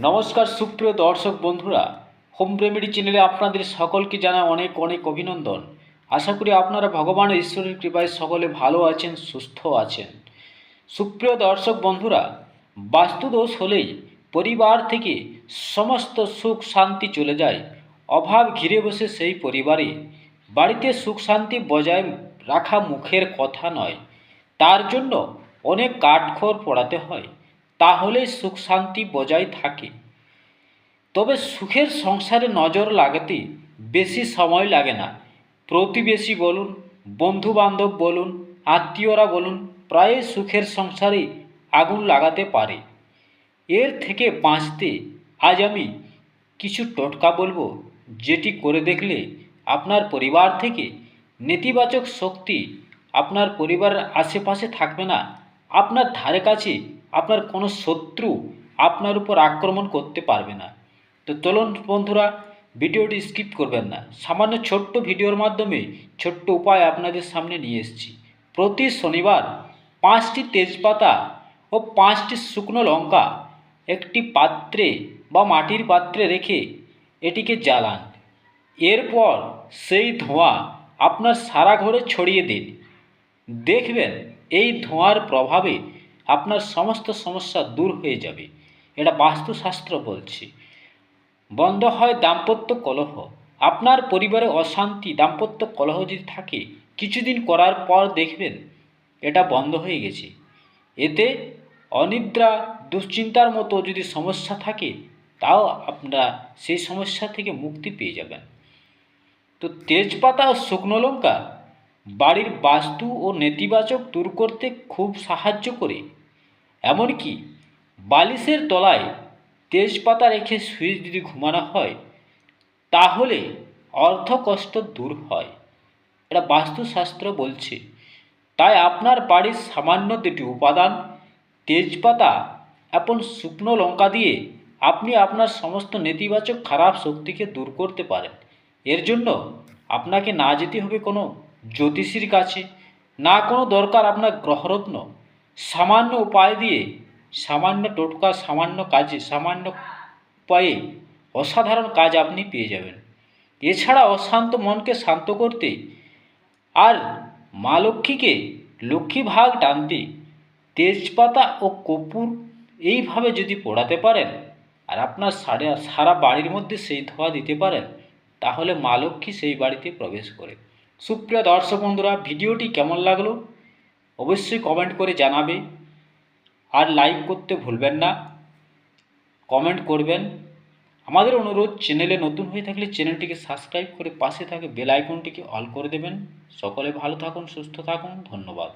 নমস্কার সুপ্রিয় দর্শক বন্ধুরা, হোম রেমেডি চ্যানেলে আপনাদের সকলকে জানাই অনেক অনেক অভিনন্দন। আশা করি আপনারা ভগবান ঈশ্বরের কৃপায় সকলে ভালো আছেন, সুস্থ আছেন। সুপ্রিয় দর্শক বন্ধুরা, বাস্তুদোষ হলেই পরিবার থেকে সমস্ত সুখ শান্তি চলে যায়। অভাব ঘিরে বসে সেই পরিবারে। বাড়িতে সুখ শান্তি বজায় রাখা মুখের কথা নয়। তার জন্য অনেক কাঠখড় পড়াতে হয়। তাহলে সুখ শান্তি বজায় থাকে। তবে সুখের সংসারে নজর লাগাতে বেশি সময় লাগে না। প্রতিবেশী বলুন বন্ধু বান্ধব বলুন, আত্মীয়রা বলুন, প্রায় সুখের সংসারে আগুন লাগাতে পারে। এর থেকে বাঁচতে আজ আমি কিছু টোটকা বলব, যেটি করে দেখলে আপনার পরিবার থেকে নেতিবাচক শক্তি আপনার পরিবারের আশেপাশে থাকবে না। আপনার ধারে কাছে আপনার কোনো শত্রু আপনার উপর আক্রমণ করতে পারবে না। তো চলুন বন্ধুরা, ভিডিওটি স্কিপ করবেন না। সামান্য ছোট্ট ভিডিওর মাধ্যমে ছোট্ট উপায় আপনাদের সামনে নিয়ে এসেছি। প্রতি শনিবার পাঁচটি তেজপাতা ও পাঁচটি শুকনো লঙ্কা একটি পাত্রে বা মাটির পাত্রে রেখে এটিকে জ্বালান। এরপর সেই ধোঁয়া আপনার সারা ঘরে ছড়িয়ে দিন। দেখবেন এই ধোঁয়ার প্রভাবে আপনার সমস্ত সমস্যা দূর হয়ে যাবে। এটা বাস্তুশাস্ত্র বলছে। বন্ধ হয় দাম্পত্য কলহ। আপনার পরিবারে অশান্তি, দাম্পত্য কলহ যদি থাকে, কিছুদিন করার পর দেখবেন এটা বন্ধ হয়ে গেছে। এতে অনিদ্রা, দুশ্চিন্তার মতো যদি সমস্যা থাকে, তাও আপনারা সেই সমস্যা থেকে মুক্তি পেয়ে যাবেন। তো তেজপাতা ও শুকনো লঙ্কা বাড়ির বাস্তু ও নেতিবাচক দূর করতে খুব সাহায্য করে। এমনকি বালিশের তলায় তেজপাতা রেখে শুয়ে যদি ঘুমানো হয়, তাহলে অর্থকষ্ট দূর হয়। এটা বাস্তুশাস্ত্র বলছে। তাই আপনার বাড়ির সামান্য দুটি উপাদান, তেজপাতা এবং শুকনো লঙ্কা দিয়ে আপনি আপনার সমস্ত নেতিবাচক খারাপ শক্তিকে দূর করতে পারেন। এর জন্য আপনাকে না যেতে হবে কোনো জ্যোতিষীর কাছে। না কোনো দরকার আপনার গ্রহরত্ন। সামান্য উপায় দিয়ে, সামান্য টোটকা, সামান্য কাজে, সামান্য উপায়ে অসাধারণ কাজ আপনি পেয়ে যাবেন। এছাড়া অশান্ত মনকে শান্ত করতে আর মা লক্ষ্মীকে লক্ষ্মী ভাগ টানতে তেজপাতা ও কর্পূর এইভাবে যদি পোড়াতে পারেন আর আপনার সারা সারা বাড়ির মধ্যে সেই ধোয়া দিতে পারেন, তাহলে মা লক্ষ্মী সেই বাড়িতে প্রবেশ করে। সুপ্রিয় দর্শক বন্ধুরা, ভিডিওটি কেমন লাগল অবশ্যই কমেন্ট করে জানাবে। আর লাইক করতে ভুলবেন না কমেন্ট করবেন। আমাদের অনুরোধ চ্যানেলে নতুন হয়ে থাকলে চ্যানেলটিকে সাবস্ক্রাইব করে পাশে থাকে বেল আইকনটিকে অল করে দেবেন। সকলে ভালো থাকুন, সুস্থ থাকুন, ধন্যবাদ।